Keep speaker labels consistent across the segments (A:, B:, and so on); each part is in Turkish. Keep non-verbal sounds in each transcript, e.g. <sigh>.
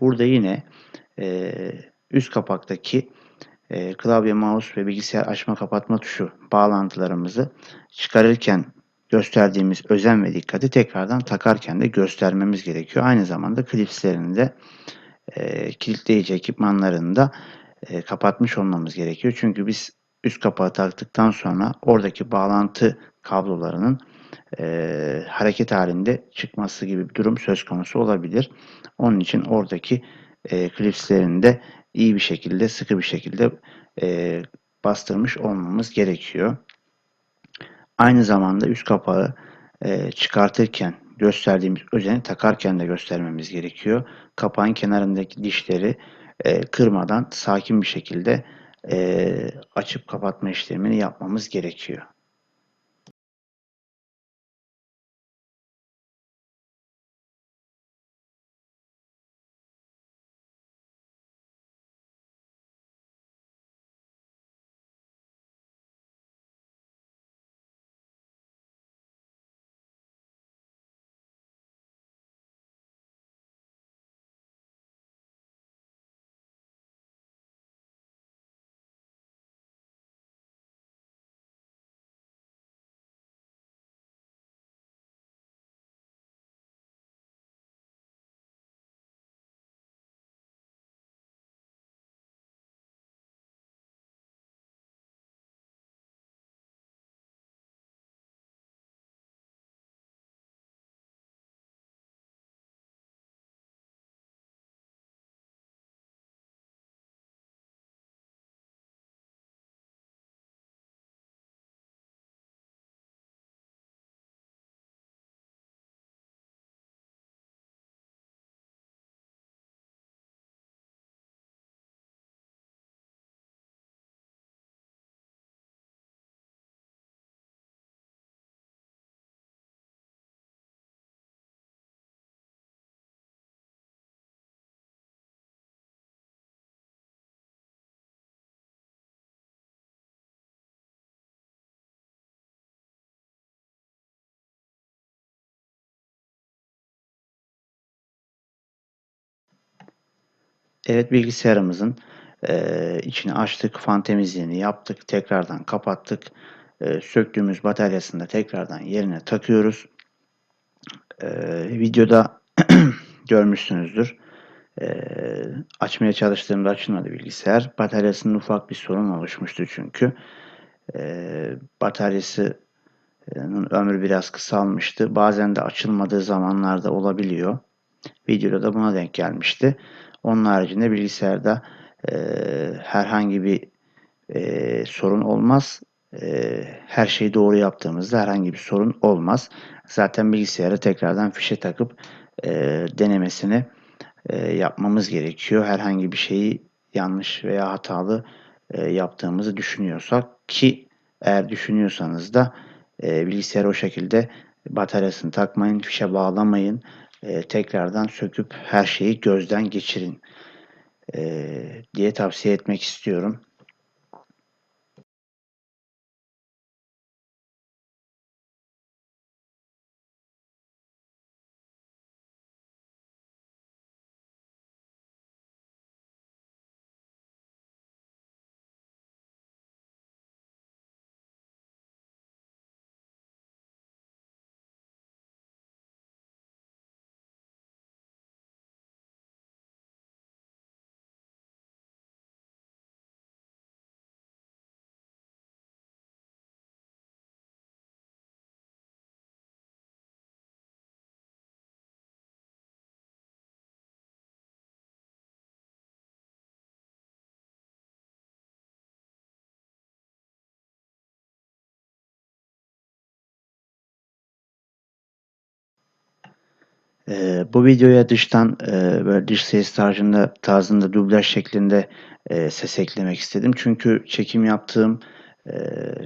A: Burada yine e, üst kapaktaki e, klavye, mouse ve bilgisayar açma kapatma tuşu bağlantılarımızı çıkarırken gösterdiğimiz özen ve dikkati tekrardan takarken de göstermemiz gerekiyor. Aynı zamanda klipslerini de e, kilitleyici ekipmanlarını da e, kapatmış olmamız gerekiyor. Çünkü biz üst kapağı taktıktan sonra oradaki bağlantı kablolarının e, hareket halinde çıkması gibi bir durum söz konusu olabilir. Onun için oradaki e, klipslerini de iyi bir şekilde, sıkı bir şekilde e, bastırmış olmamız gerekiyor. Aynı zamanda üst kapağı e, çıkartırken gösterdiğimiz özeni takarken de göstermemiz gerekiyor. Kapağın kenarındaki dişleri e, kırmadan sakin bir şekilde e, açıp kapatma işlemini yapmamız gerekiyor. Evet bilgisayarımızın e, içini açtık, fan temizliğini yaptık, tekrardan kapattık. E, söktüğümüz bataryasını da tekrardan yerine takıyoruz. E, videoda <clears throat> görmüşsünüzdür. E, açmaya çalıştığımda açılmadı bilgisayar. Bataryasının ufak bir sorun oluşmuştu çünkü. E, bataryasının ömrü biraz kısalmıştı. Bazen de açılmadığı zamanlarda olabiliyor. Videoda da buna denk gelmişti. Onun haricinde bilgisayarda e, herhangi bir e, sorun olmaz. E, her şeyi doğru yaptığımızda herhangi bir sorun olmaz. Zaten bilgisayarı tekrardan fişe takıp e, denemesini e, yapmamız gerekiyor. Herhangi bir şeyi yanlış veya hatalı e, yaptığımızı düşünüyorsak ki eğer düşünüyorsanız da e, bilgisayarı o şekilde bataryasını takmayın, fişe bağlamayın e, tekrardan söküp her şeyi gözden geçirin e, diye tavsiye etmek istiyorum. Ee, bu videoya dıştan e, böyle dış ses tarzında, tarzında dublaj şeklinde e, ses eklemek istedim. Çünkü çekim yaptığım e,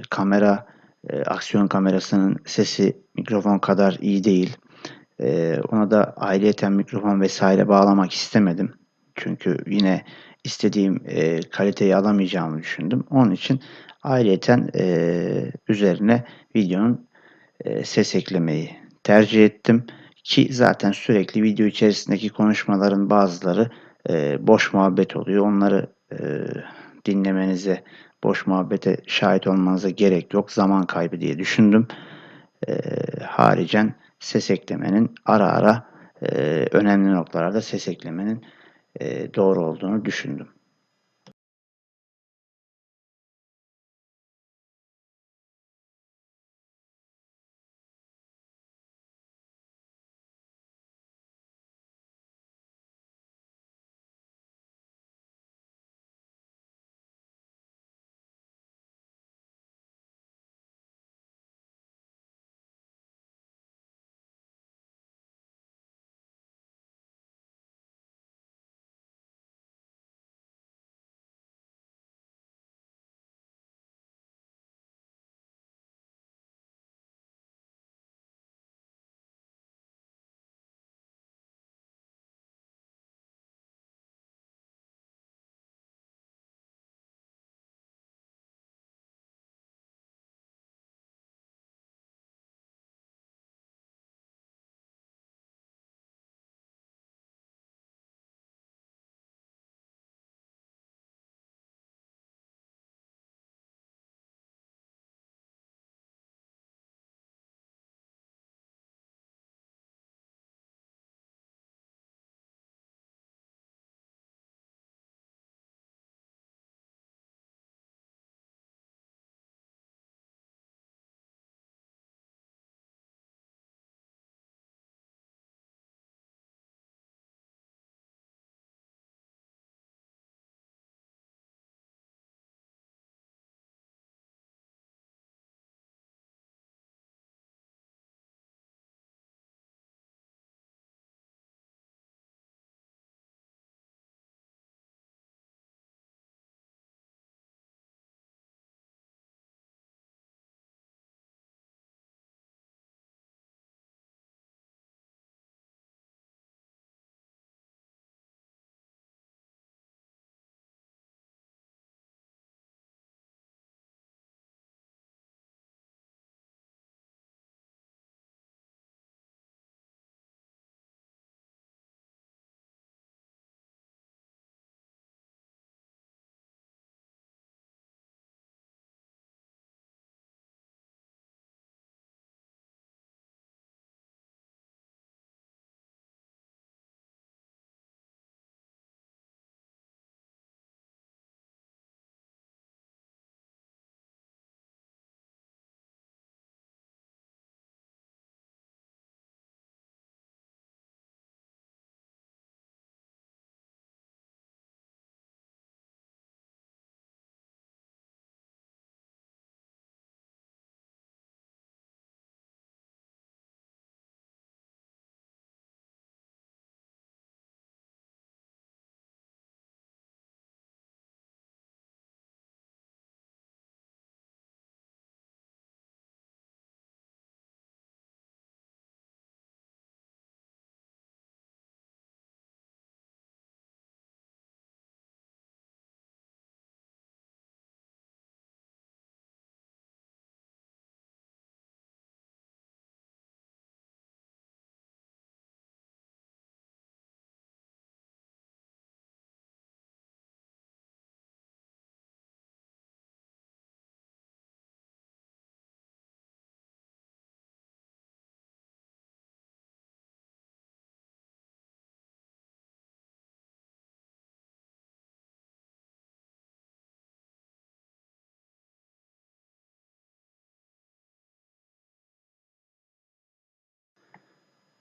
A: kamera, e, aksiyon kamerasının sesi mikrofon kadar iyi değil. E, ona da ayrıyeten mikrofon vesaire bağlamak istemedim. Çünkü yine istediğim e, kaliteyi alamayacağımı düşündüm. Onun için ayrıyeten e, üzerine videonun e, ses eklemeyi tercih ettim. Ki zaten sürekli video içerisindeki konuşmaların bazıları e, boş muhabbet oluyor. Onları e, dinlemenize, boş muhabbete şahit olmanıza gerek yok. Zaman kaybı diye düşündüm. E, haricen ses eklemenin ara ara e, önemli noktalarda ses eklemenin e, doğru olduğunu düşündüm.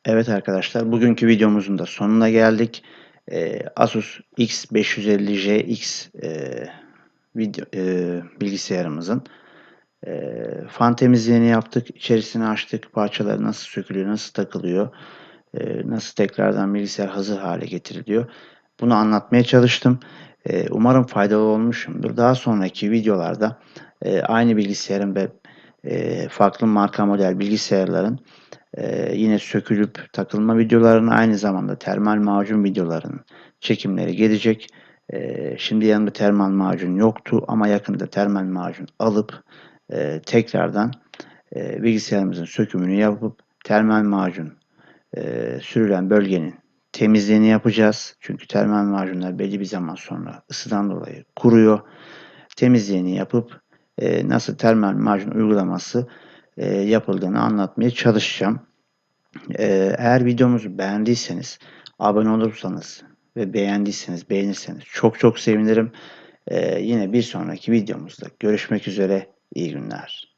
A: Evet arkadaşlar, bugünkü videomuzun da sonuna geldik. Ee, Asus X550JX e, video, e, bilgisayarımızın e, fan temizliğini yaptık. İçerisini açtık. Parçaları nasıl sökülüyor, nasıl takılıyor, e, nasıl tekrardan bilgisayar hazır hale getiriliyor. Bunu anlatmaya çalıştım. Umarım faydalı olmuşumdur. Daha sonraki videolarda aynı bilgisayarın ve farklı marka model bilgisayarların ee, yine sökülüp takılma videolarını aynı zamanda termal macun videolarının çekimleri gelecek. Ee, şimdi yanımda termal macun yoktu ama yakında termal macun alıp e, tekrardan e, bilgisayarımızın sökümünü yapıp termal macun e, sürülen bölgenin temizliğini yapacağız. Çünkü termal macunlar belli bir zaman sonra ısıdan dolayı kuruyor. Temizliğini yapıp e, nasıl termal macun uygulaması e, yapıldığını anlatmaya çalışacağım. E, eğer videomuzu beğendiyseniz, abone olursanız ve beğendiyseniz, beğenirseniz çok çok sevinirim. E, yine bir sonraki videomuzda görüşmek üzere. İyi günler.